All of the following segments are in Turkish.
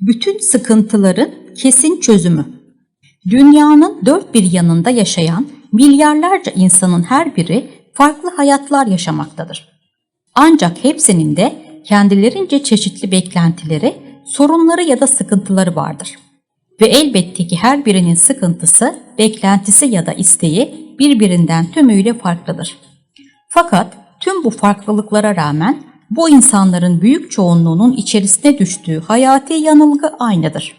Bütün sıkıntıların kesin çözümü. Dünyanın dört bir yanında yaşayan milyarlarca insanın her biri farklı hayatlar yaşamaktadır. Ancak hepsinin de kendilerince çeşitli beklentileri, sorunları ya da sıkıntıları vardır. Ve elbette ki her birinin sıkıntısı, beklentisi ya da isteği birbirinden tümüyle farklıdır. Fakat tüm bu farklılıklara rağmen bu insanların büyük çoğunluğunun içerisine düştüğü hayati yanılgı aynıdır.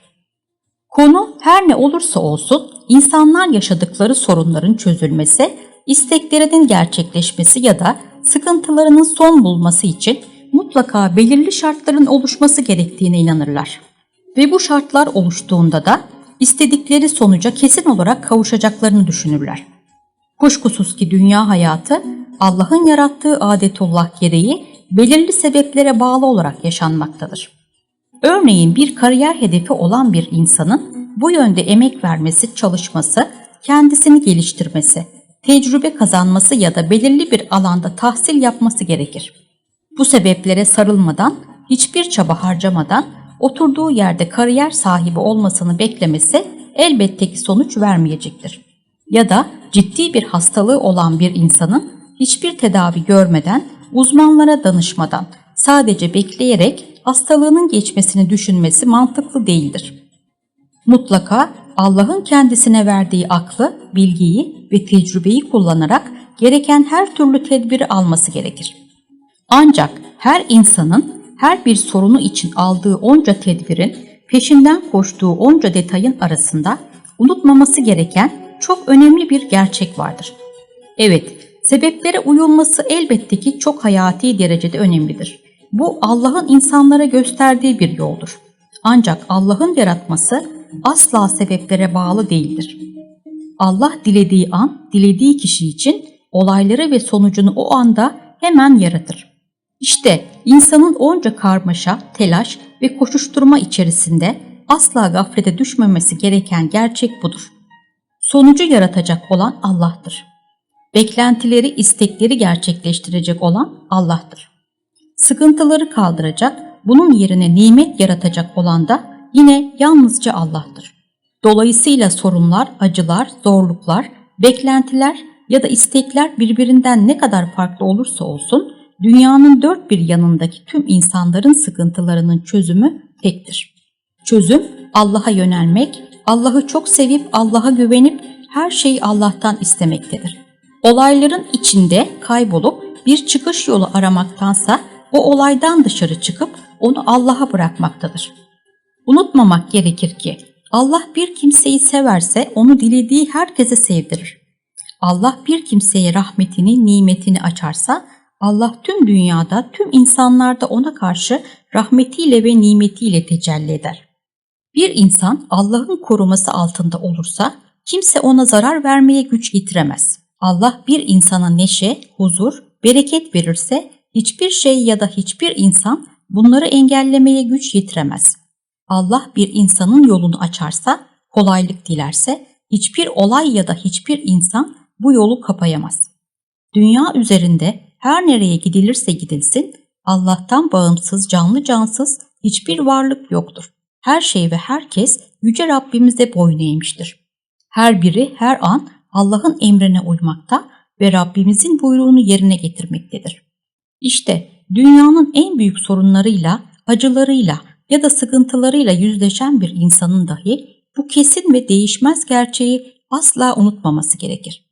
Konu her ne olursa olsun insanlar yaşadıkları sorunların çözülmesi, isteklerinin gerçekleşmesi ya da sıkıntılarının son bulması için mutlaka belirli şartların oluşması gerektiğine inanırlar. Ve bu şartlar oluştuğunda da istedikleri sonuca kesin olarak kavuşacaklarını düşünürler. Kuşkusuz ki dünya hayatı Allah'ın yarattığı adetullah gereği belirli sebeplere bağlı olarak yaşanmaktadır. Örneğin bir kariyer hedefi olan bir insanın bu yönde emek vermesi, çalışması, kendisini geliştirmesi, tecrübe kazanması ya da belirli bir alanda tahsil yapması gerekir. Bu sebeplere sarılmadan, hiçbir çaba harcamadan oturduğu yerde kariyer sahibi olmasını beklemesi elbette ki sonuç vermeyecektir. Ya da ciddi bir hastalığı olan bir insanın hiçbir tedavi görmeden, uzmanlara danışmadan, sadece bekleyerek hastalığının geçmesini düşünmesi mantıklı değildir. Mutlaka Allah'ın kendisine verdiği aklı, bilgiyi ve tecrübeyi kullanarak gereken her türlü tedbiri alması gerekir. Ancak her insanın her bir sorunu için aldığı onca tedbirin, peşinden koştuğu onca detayın arasında unutmaması gereken çok önemli bir gerçek vardır. Evet, sebeplere uyulması elbette ki çok hayati derecede önemlidir. Bu Allah'ın insanlara gösterdiği bir yoldur. Ancak Allah'ın yaratması asla sebeplere bağlı değildir. Allah dilediği an, dilediği kişi için olayları ve sonucunu o anda hemen yaratır. İşte insanın onca karmaşa, telaş ve koşuşturma içerisinde asla gaflete düşmemesi gereken gerçek budur. Sonucu yaratacak olan Allah'tır. Beklentileri, istekleri gerçekleştirecek olan Allah'tır. Sıkıntıları kaldıracak, bunun yerine nimet yaratacak olan da yine yalnızca Allah'tır. Dolayısıyla sorunlar, acılar, zorluklar, beklentiler ya da istekler birbirinden ne kadar farklı olursa olsun dünyanın dört bir yanındaki tüm insanların sıkıntılarının çözümü tektir. Çözüm Allah'a yönelmek, Allah'ı çok sevip Allah'a güvenip her şeyi Allah'tan istemektedir. Olayların içinde kaybolup bir çıkış yolu aramaktansa o olaydan dışarı çıkıp onu Allah'a bırakmaktadır. Unutmamak gerekir ki Allah bir kimseyi severse onu dilediği herkese sevdirir. Allah bir kimseye rahmetini, nimetini açarsa Allah tüm dünyada, tüm insanlarda ona karşı rahmetiyle ve nimetiyle tecelli eder. Bir insan Allah'ın koruması altında olursa kimse ona zarar vermeye güç getiremez. Allah bir insana neşe, huzur, bereket verirse hiçbir şey ya da hiçbir insan bunları engellemeye güç yetiremez. Allah bir insanın yolunu açarsa, kolaylık dilerse hiçbir olay ya da hiçbir insan bu yolu kapayamaz. Dünya üzerinde her nereye gidilirse gidilsin Allah'tan bağımsız canlı cansız hiçbir varlık yoktur. Her şey ve herkes Yüce Rabbimize boyun eğmiştir. Her biri her an Allah'ın emrine uymakta ve Rabbimizin buyruğunu yerine getirmektedir. İşte dünyanın en büyük sorunlarıyla, acılarıyla ya da sıkıntılarıyla yüzleşen bir insanın dahi bu kesin ve değişmez gerçeği asla unutmaması gerekir.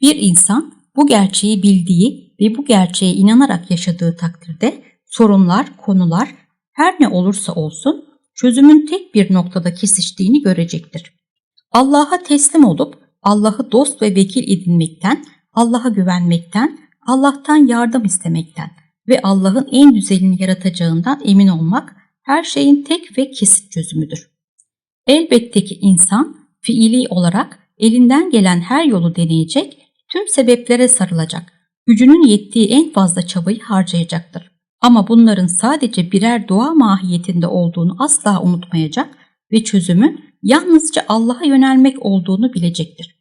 Bir insan bu gerçeği bildiği ve bu gerçeğe inanarak yaşadığı takdirde sorunlar, konular her ne olursa olsun çözümün tek bir noktada kesiştiğini görecektir. Allah'a teslim olup Allah'ı dost ve vekil edinmekten, Allah'a güvenmekten, Allah'tan yardım istemekten ve Allah'ın en güzelini yaratacağından emin olmak her şeyin tek ve kesin çözümüdür. Elbette ki insan fiili olarak elinden gelen her yolu deneyecek, tüm sebeplere sarılacak, gücünün yettiği en fazla çabayı harcayacaktır. Ama bunların sadece birer dua mahiyetinde olduğunu asla unutmayacak ve çözümün yalnızca Allah'a yönelmek olduğunu bilecektir.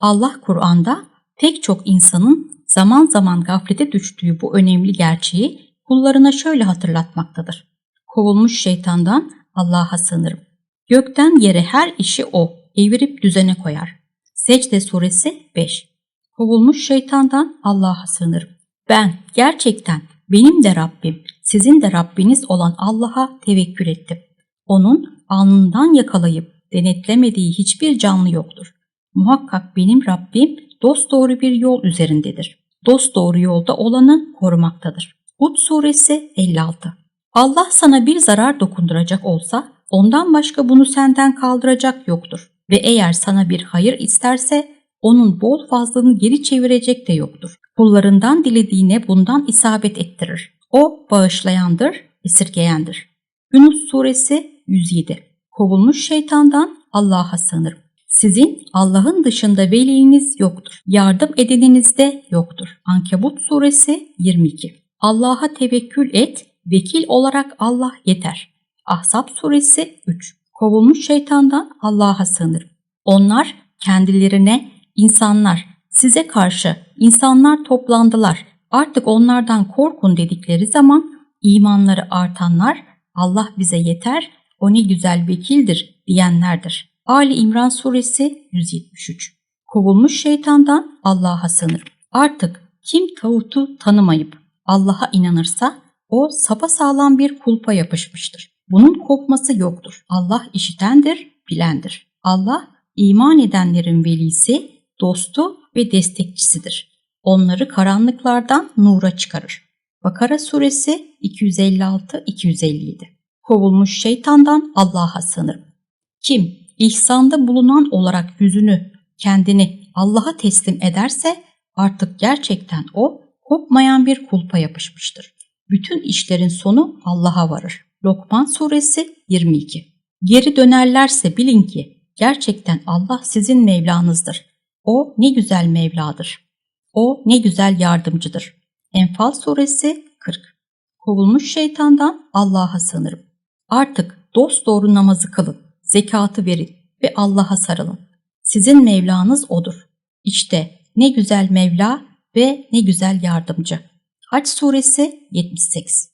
Allah Kur'an'da pek çok insanın zaman zaman gaflete düştüğü bu önemli gerçeği kullarına şöyle hatırlatmaktadır. Kovulmuş şeytandan Allah'a sığınırım. Gökten yere her işi O evirip düzene koyar. Secde suresi 5 Kovulmuş şeytandan Allah'a sığınırım. Ben gerçekten benim de Rabbim, sizin de Rabbiniz olan Allah'a tevekkül ettim. Onun alnından yakalayıp denetlemediği hiçbir canlı yoktur. Muhakkak benim Rabbim dosdoğru bir yol üzerindedir. Dosdoğru yolda olanı korumaktadır. Hud suresi 56 Allah sana bir zarar dokunduracak olsa ondan başka bunu senden kaldıracak yoktur. Ve eğer sana bir hayır isterse onun bol fazlını geri çevirecek de yoktur. Kullarından dilediğine bundan isabet ettirir. O bağışlayandır, esirgeyendir. Yunus suresi 107 Kovulmuş şeytandan Allah'a sığınırım. Sizin Allah'ın dışında veliniz yoktur. Yardım edeniniz de yoktur. Ankebut suresi 22 Allah'a tevekkül et, vekil olarak Allah yeter. Ahzab suresi 3 Kovulmuş şeytandan Allah'a sığınırım. Onlar kendilerine insanlar size karşı insanlar toplandılar artık onlardan korkun dedikleri zaman imanları artanlar Allah bize yeter o ne güzel vekildir diyenlerdir. Ali İmran suresi 173 Kovulmuş şeytandan Allah'a sığınırım. Artık kim tağutu tanımayıp Allah'a inanırsa o sapasağlam bir kulpa yapışmıştır. Bunun kopması yoktur. Allah işitendir, bilendir. Allah iman edenlerin velisi, dostu ve destekçisidir. Onları karanlıklardan nura çıkarır. Bakara suresi 256-257 Kovulmuş şeytandan Allah'a sığınırım. Kim ihsanda bulunan olarak yüzünü, kendini Allah'a teslim ederse artık gerçekten o kopmayan bir kulpa yapışmıştır. Bütün işlerin sonu Allah'a varır. Lokman suresi 22 Geri dönerlerse bilin ki gerçekten Allah sizin Mevlanızdır. O ne güzel Mevladır. O ne güzel yardımcıdır. Enfal suresi 40 Kovulmuş şeytandan Allah'a sığınırım. Artık dost doğru namazı kılın, zekatı verin ve Allah'a sarılın. Sizin Mevlanız O'dur. İşte ne güzel Mevla ve ne güzel yardımcı. Haç suresi 78